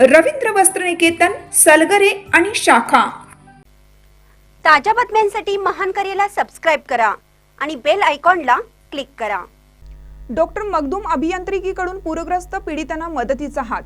रवींद्र वस्त्रनिकेतन सलगरे आणि शाखा. ताज्या बातम्यांसाठी महान करेला सबस्क्राईब करा आणि बेल आयकॉनला क्लिक करा. डॉक्टर मगदूम अभियांत्रिकीकडून पूरग्रस्त पीडितांना मदतीचा हात.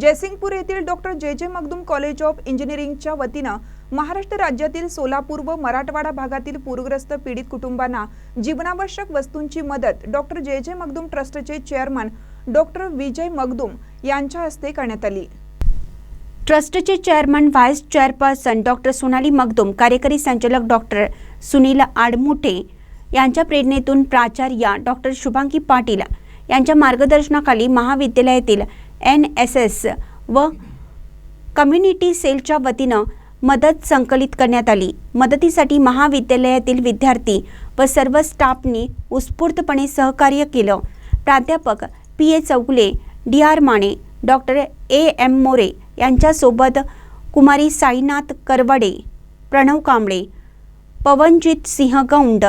जयसिंगपूर येथील डॉक्टर जे जे मगदूम कॉलेज ऑफ इंजिनिअरिंगच्या वतीनं महाराष्ट्र राज्यातील सोलापूर व मराठवाडा भागातील पूरग्रस्त पीडित कुटुंबांना जीवनावश्यक वस्तूंची मदत डॉक्टर जे जे मगदूम ट्रस्टचे चेअरमन डॉक्टर विजय मगदूम यांच्या हस्ते करण्यात आली. ट्रस्टचे chairman vice chairperson doctor Sonali Magdum कार्यकारी संचालक डॉक्टर सुनील आडमुठे यांच्या प्रेरणेतून प्राचार्या डॉक्टर शुभांगी पाटील यांच्या मार्गदर्शनाखाली महाविद्यालयातील एन एस एस व कम्युनिटी सेलच्या वतीनं मदत संकलित करण्यात आली. मदतीसाठी महाविद्यालयातील विद्यार्थी व सर्व स्टाफनी उत्स्फूर्तपणे सहकार्य केलं. प्राध्यापक P A Chougule D R Mane doctor A M More यांच्यासोबत कुमारी साईनाथ करवडे प्रणव कांबळे पवनजित सिंह गौंड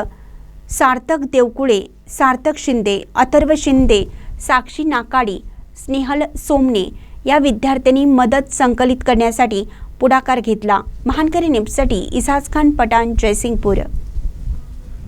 सार्थक देवकुळे सार्थक शिंदे अथर्व शिंदे साक्षी नाकाडी स्नेहल सोमने या विद्यार्थ्यांनी मदत संकलित करण्यासाठी पुढाकार घेतला. महानकरी नेपसाठी इसाज खान पठाण जयसिंगपूर.